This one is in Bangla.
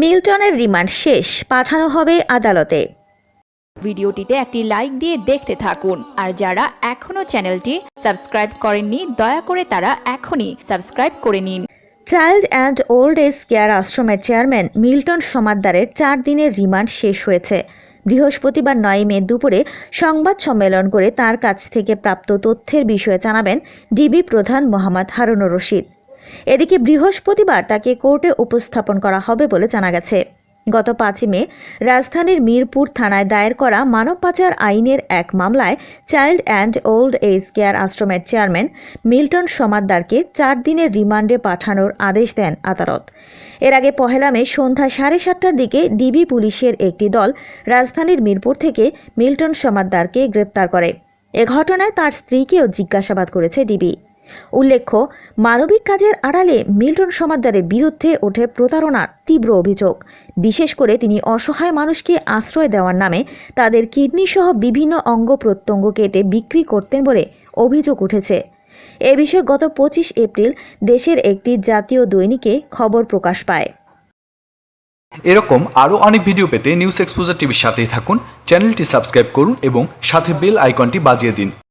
মিল্টনের রিমান্ড শেষ পাঠানো হবে আদালতে। ভিডিওটিতে একটি লাইক দিয়ে দেখতে থাকুন আর যারা এখনও চ্যানেলটি সাবস্ক্রাইব করেননি দয়া করে তারা এখনই সাবস্ক্রাইব করে নিন। Child and old age care আশ্রমের চেয়ারম্যান মিল্টন সমাদ্দারের চার দিনের রিমান্ড শেষ হয়েছে। বৃহস্পতিবার নয় মে দুপুরে সংবাদ সম্মেলন করে তার কাছ থেকে প্রাপ্ত তথ্যের বিষয়ে জানাবেন ডিবি প্রধান মোহাম্মদ হারুনুর রশিদ। এদিকে বৃহস্পতিবার তাকে কোর্টে উপস্থাপন করা হবে বলে জানা গেছে। গত পাঁচই মে, রাজধানীর মিরপুর থানায় দায়ের করা মানব পাচার আইনের এক মামলায় child and old age care আশ্রমের চেয়ারম্যান মিল্টন সমাদ্দারকে চার দিনের রিমান্ডে পাঠানোর আদেশ দেন আদালত। এর আগে পহেলা মে সন্ধ্যা সাড়ে সাতটার দিকে ডিবি পুলিশের একটি দল রাজধানীর মিরপুর থেকে মিল্টন সমাদ্দারকে গ্রেপ্তার করে। এ ঘটনায় তার স্ত্রীকেও জিজ্ঞাসাবাদ করেছে ডিবি। উল্লেখ্য, মানবিক কাজের আড়ালে মিল্টন সমাদ্দারের বিরুদ্ধে ওঠে প্রতারণার তীব্র অভিযোগ। বিশেষ করে তিনি অসহায় মানুষকে আশ্রয় দেওয়ার নামে তাদের কিডনি সহ বিভিন্ন অঙ্গ প্রত্যঙ্গ কেটে বিক্রি করতেন বলে অভিযোগ উঠেছে। এ বিষয়ে গত পঁচিশ এপ্রিল দেশের একটি জাতীয় দৈনিকে খবর প্রকাশ পায়। এরকম আরও অনেক ভিডিও পেতে নিউজ এক্সপোজার টিভির সাথেই থাকুন, চ্যানেলটি সাবস্ক্রাইব করুন এবং সাথে বেল আইকনটি বাজিয়ে দিন।